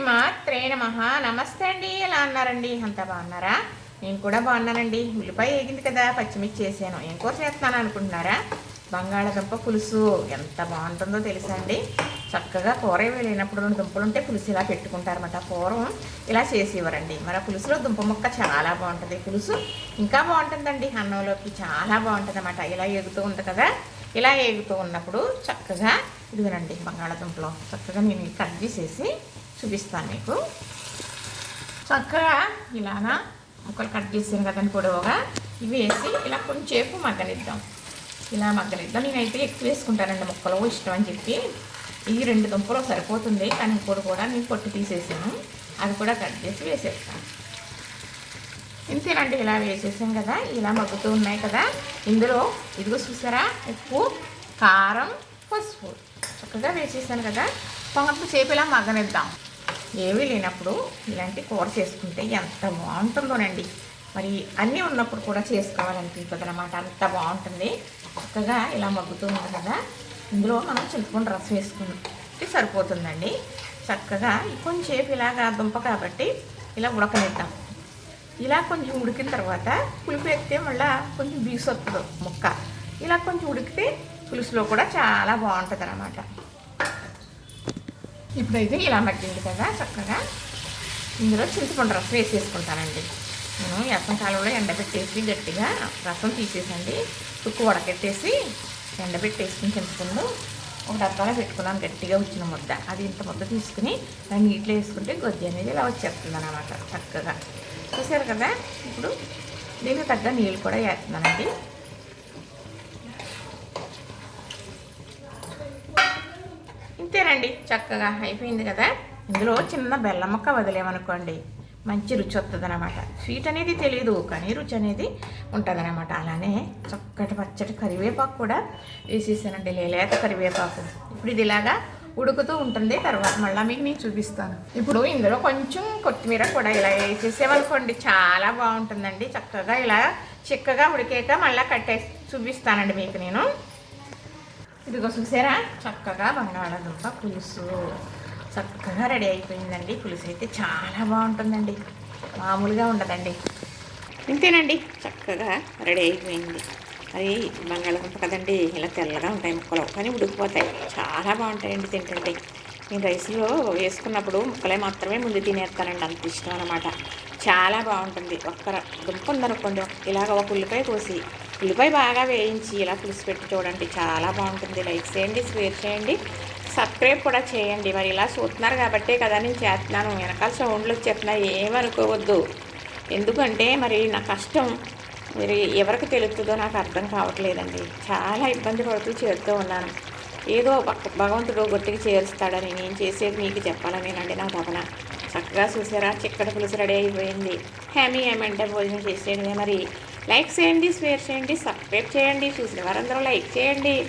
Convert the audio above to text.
శ్రీమాత్రే నమ. నమస్తే అండి. ఎలా అన్నారండి అంతా బాగున్నారా? నేను కూడా బాగున్నానండి. ఉల్లిపాయ ఏగింది కదా పచ్చిమిర్చి చేశాను ఏం కూర చేస్తున్నాను అనుకుంటున్నారా? బంగాళదుంప పులుసు. ఎంత బాగుంటుందో తెలుసా అండి? చక్కగా కూర లేనప్పుడు రెండు దుంపలు ఉంటే పులుసు ఇలా పెట్టుకుంటారన్నమాట. పూర్వం ఇలా చేసేవారండి. మరి ఆ పులుసులో దుంప ముక్క చాలా బాగుంటుంది. పులుసు ఇంకా బాగుంటుందండి. అన్నంలోకి చాలా బాగుంటుంది అన్నమాట ఇలా ఎగుతూ ఉంది కదా. ఇలా వేగుతూ ఉన్నప్పుడు చక్కగా ఇదిగోనండి బంగాళాదుంపలో చక్కగా నేను కట్ చేసేసి చూపిస్తాను మీకు. చక్కగా ఇలానా ముక్కలు కట్ చేసాను కదండి పొడవుగా ఇవి వేసి ఇలా కొంచెంసేపు మగ్గనిద్దాం. ఇలా మగ్గనిద్దాం. నేనైతే ఎక్కువ వేసుకుంటానండి ముక్కలు ఇష్టం అని చెప్పి. ఈ రెండు దుంపలు సరిపోతుంది కానీ ఇప్పుడు కూడా నేను పొట్టు తీసేసాను. అది కూడా కట్ చేసి వేసేస్తాను. ఇంతేనండి ఇలా వేసేసాం కదా ఇలా మగ్గుతూ ఉన్నాయి కదా. ఇందులో ఇదిగో చూసారా? ఉప్పు కారం పసుపు. చక్కగా వేసేసాను కదా. కొంతసేపు ఇలా మగ్గనిద్దాం. ఏమీ లేనప్పుడు ఇలాంటి కూర చేసుకుంటే ఎంత బాగుంటుందోనండి. మరి అన్నీ ఉన్నప్పుడు కూడా చేసుకోవాలనిపించదు అనమాట అంత బాగుంటుంది. చక్కగా ఇలా మగ్గుతూ ఉంది కదా. ఇందులో మనం చింతపండు రసం వేసుకుంటే సరిపోతుందండి. చక్కగా కొంచెంసేపు ఇలాగా దుంప కాబట్టి ఇలా ఉడకనిద్దాం. ఇలా కొంచెం ఉడికిన తర్వాత పులుపు ఎక్కితే మళ్ళీ కొంచెం బీసు వస్తుంది ముక్క. ఇలా కొంచెం ఉడికితే పులుసులో కూడా చాలా బాగుంటుంది అనమాట ఇప్పుడైతే ఇలా మగ్గింది కదా చక్కగా. ఇందులో చింతపండు రసం వేసేసుకుంటానండి. నేను ఎసం కాలంలో ఎండబెట్టేసి గట్టిగా రసం తీసేసండి. తుక్కు వడకెట్టేసి ఎండబెట్టేసుకుని చింతపండు ఒక డబ్బాలో పెట్టుకున్నాను గట్టిగా వచ్చిన ముద్ద. అది ఇంత ముద్ద తీసుకుని దాన్ని నీటిలో వేసుకుంటే గొజ్జి అనేది ఇలా వచ్చేస్తుంది అనమాట చక్కగా. చూసారు కదా? ఇప్పుడు దీనికి తగ్గ నీళ్ళు కూడా వేస్తున్నానండి. ఇంతేనండి చక్కగా అయిపోయింది కదా? ఇందులో చిన్న బెల్లం ముక్క వదిలేమనుకోండి మంచి రుచి వస్తుంది అనమాట స్వీట్ అనేది తెలియదు కానీ రుచి అనేది ఉంటుంది అనమాట అలానే చక్కటి పచ్చటి కరివేపాకు కూడా వేసేసానండి లేలేత కరివేపాకు. ఇప్పుడు ఇది ఇలాగా ఉడుకుతూ ఉంటుంది. తర్వాత మళ్ళీ మీకు నేను చూపిస్తాను. ఇప్పుడు ఇందులో కొంచెం కొత్తిమీర కూడా ఇలా వేసేసేవనుకోండి చాలా బాగుంటుందండి. చక్కగా ఇలా చిక్కగా ఉడికాక మళ్ళీ కట్టేసి చూపిస్తానండి మీకు నేను. ఇదిగో చూసారా? చక్కగా బంగాళాదుంప పులుసు చక్కగా రెడీ అయిపోయిందండి. పులుసు అయితే చాలా బాగుంటుందండి. మామూలుగా ఉండదండి. ఇంతేనండి. చక్కగా రెడీ అయిపోయింది. అవి బంగాళదుంప కదండి ఇలా తెల్లగా ఉంటాయి ముక్కలు. కానీ ఉడికిపోతాయి. చాలా బాగుంటాయండి తింటుంటే. నేను రైస్లో వేసుకున్నప్పుడు ముక్కలే మాత్రమే ముందు తినేస్తానండి. అంత ఇష్టం అనమాట చాలా బాగుంటుంది. ఒక్క దుంప ఉందనుకోండి ఇలాగ ఒక ఉల్లిపాయ కోసి ఉల్లిపాయ బాగా వేయించి ఇలా పులుసు పెట్టి చూడండి. చాలా బాగుంటుంది. లైక్ చేయండి షేర్ చేయండి. సబ్స్క్రైబ్ కూడా చేయండి. మరి ఇలా చూస్తున్నారు కాబట్టే కదా నేను చేస్తున్నాను. వెనకాల సౌండ్లు వచ్చేస్తున్నాయి. ఏమనుకోవద్దు. ఎందుకంటే మరి నా కష్టం. మీరు ఎవరికి తెలుస్తుందో నాకు అర్థం కావట్లేదండి. చాలా ఇబ్బంది పడుతూ చేరుతూ ఉన్నాను. ఏదో భగవంతుడు గొట్టికి చేరుస్తాడని నేను చేసేది మీకు చెప్పాలనేనండి నా తపన. చక్కగా చూసారా? చిక్కటి పులుసు రెడీ అయిపోయింది. హ్యామీ ఏమంటే భోజనం చేసేయండి మరి. లైక్ చేయండి షేర్ చేయండి సబ్స్క్రైబ్ చేయండి. చూసిన వారందరూ లైక్ చేయండి.